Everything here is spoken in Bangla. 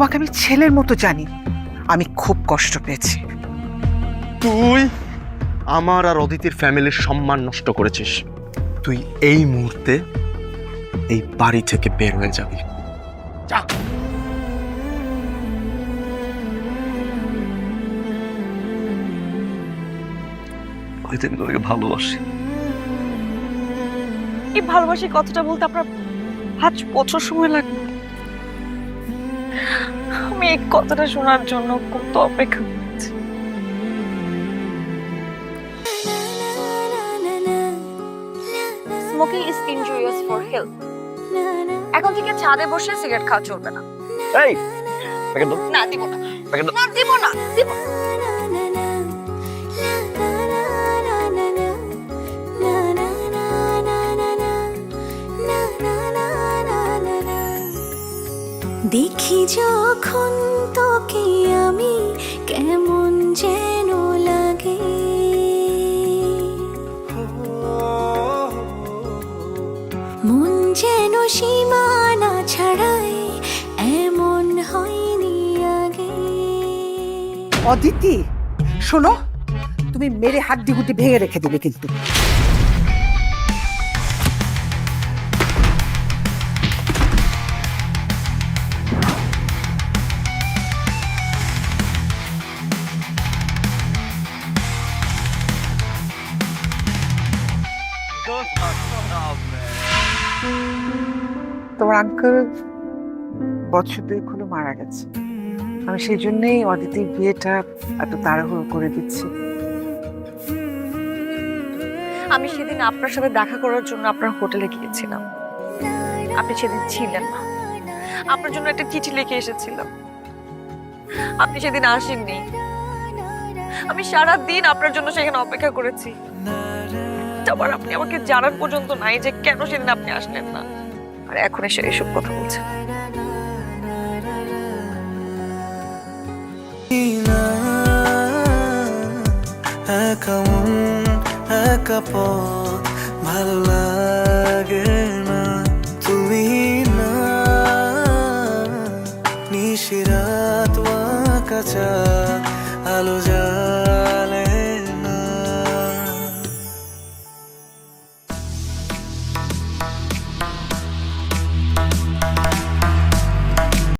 তোমাকে আমি ছেলের মতো জানি। আমি খুব কষ্ট পেয়েছি। তুই আমার আর অদিতির ফ্যামিলির সম্মান নষ্ট করেছিস। তুই এই মুহূর্তে এই বাড়ি থেকে বের হয়ে যাবি। যা। আমি তোকে ভালোবাসি। এই ভালোবাসি কথাটা বলতে আপনার পাঁচ বছর সময় লাগবে। এই কথাটা শোনার জন্য কত অপেক্ষা করছি। Smoking is injurious for health এখন থেকে ছাদে বসে সিগারেট খাওয়া চলবে না। এই প্যাকেট দাও। না দিব না। প্যাকেট দাও। না দিব না দিব দেখি যখন তোকে আমি কেমন যেন লাগে। মন যেন সীমানা ছাড়াই এমন হয়নি আগে। অদিতি, শোনো, তুমি মেরে হাড্ডি গুটি ভেঙে রেখে দেবে কিন্তু। তোমার আঙ্কেল বছর দুই হলো মারা গেছে। আমি সেই জন্যই অদিতির বিয়েটা এত তাড়াহুড়ো করে দিচ্ছি। আমি সেদিন আপনার সাথে দেখা করার জন্য আপনার হোটেলে গিয়েছিলাম। আপনি সেদিন ছিলেন না। আপনার জন্য একটা চিঠি লিখে এসেছিলাম। আপনি সেদিন আসেননি। আমি সারা দিন আপনার জন্য সেখানে অপেক্ষা করেছি। আবার আপনি আমাকে জানার পর্যন্ত নাই যে কেন সেদিন আপনি আসলেন না। আর এখন এসে এসব কথা বলছেন ভালো লাগে না আলো যা